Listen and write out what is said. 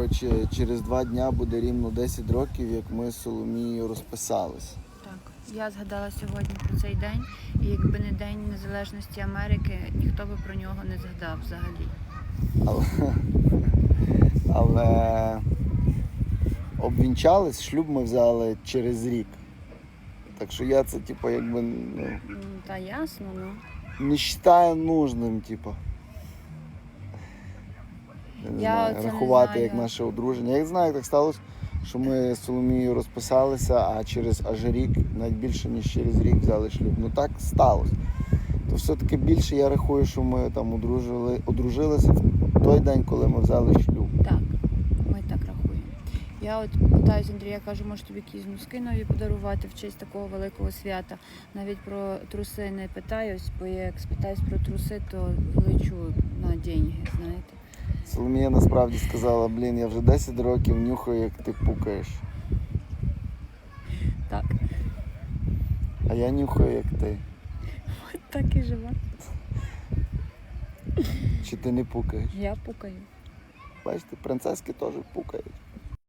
Коротше, через два дня буде рівно 10 років, як ми з Соломією розписались. Так, я згадала сьогодні про цей день, і якби не День Незалежності Америки, ніхто би про нього не згадав взагалі. Але, але обвінчались, шлюб ми взяли через рік. Так що я це, типу, якби ну, Ну, та ясно, ну. не вважаю нужним, типу. Я не Я знаю, оце не рахувати знаю. як наше одруження. Я не знаю, як так сталося, що ми з Соломією розписалися, а через аж рік, навіть більше, ніж через рік взяли шлюб. Ну так сталося. То все-таки більше я рахую, що ми там одружили, одружилися в той день, коли ми взяли шлюб. Так, ми так рахуємо. Я от питаюсь Андрія, кажу, може тобі якісь носки нові подарувати в честь такого великого свята. Навіть про труси не питаюсь, бо як спитаюсь про труси, то лечу на знаєте. Соломія насправді сказала, блін, я вже 10 років нюхаю, як ти пукаєш. Так, А я нюхаю, як ти. так і жива. Чи ти не пукаєш? Я пукаю. Бачите, принцески теж пукають.